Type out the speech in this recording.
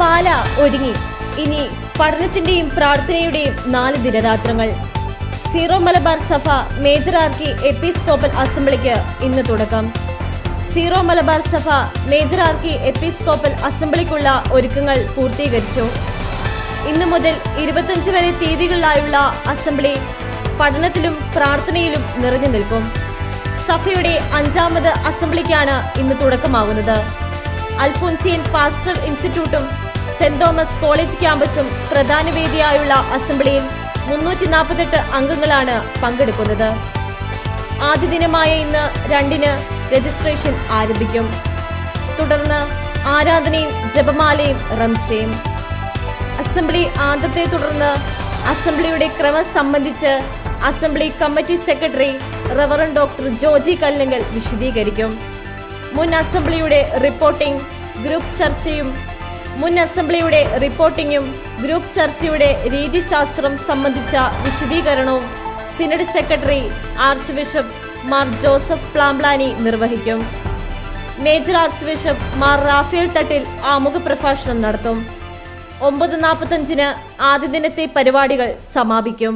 പാല ഒരുങ്ങി. ഇനി പഠനത്തിന്റെയും പ്രാർത്ഥനയുടെയും നാല് ദിനരാത്രങ്ങൾ. സീറോ മലബാർ സഭ മേജർ ആർക്കി എപ്പിസ്കോപ്പൽ അസംബ്ലിക്ക് ഇന്ന് തുടക്കം. സീറോ മലബാർ സഭ മേജർ ആർക്കി എപ്പിസ്കോപ്പൽ അസംബ്ലിക്കുള്ള ഒരുക്കങ്ങൾ പൂർത്തീകരിച്ചു. ഇന്നു മുതൽ ഇരുപത്തഞ്ച് വരെ തീയതികളിലായുള്ള അസംബ്ലി പഠനത്തിലും പ്രാർത്ഥനയിലും നിറഞ്ഞു നിൽക്കും. സഭയുടെ അഞ്ചാമത് അസംബ്ലിക്കാണ് ഇന്ന് തുടക്കമാകുന്നത്. അൽഫോൻസിയൻ പാസ്റ്റർ ഇൻസ്റ്റിറ്റ്യൂട്ടും സെന്റ് തോമസ് കോളേജ് ക്യാമ്പസും പ്രധാന വേദിയായുള്ള അസംബ്ലിയിൽ മുന്നൂറ്റി നാൽപ്പത്തെട്ട് അംഗങ്ങളാണ് പങ്കെടുക്കുന്നത്. ആദ്യ ദിനമായ ഇന്ന് രണ്ടിന് രജിസ്ട്രേഷൻ ആരംഭിക്കും. തുടർന്ന് ആരാധനയും ജപമാലയും റംശയും അസംബ്ലി ആദ്യത്തെ തുടർന്ന് അസംബ്ലിയുടെ ക്രമം സംബന്ധിച്ച് assembly committee secretary reverend doctor Joji Kallankal വിശദീകരിക്കും. മുൻ അസംബ്ലിയുടെ റിപ്പോർട്ടിംഗ് ഗ്രൂപ്പ് ചർച്ചയും മുൻ അസംബ്ലിയുടെ റിപ്പോർട്ടിംഗും ഗ്രൂപ്പ് ചർച്ചയുടെ രീതിശാസ്ത്രം സംബന്ധിച്ച വിശദീകരണവും synod secretary archbishop Mar Joseph Pamplany നിർവഹിക്കും. Major archbishop Mar Raphael Thattil ആമുഖ പ്രഭാഷണം നടത്തും. ഒമ്പത് നാൽപ്പത്തഞ്ചിന് ആദ്യ ദിനത്തെ പരിപാടികൾ സമാപിക്കും.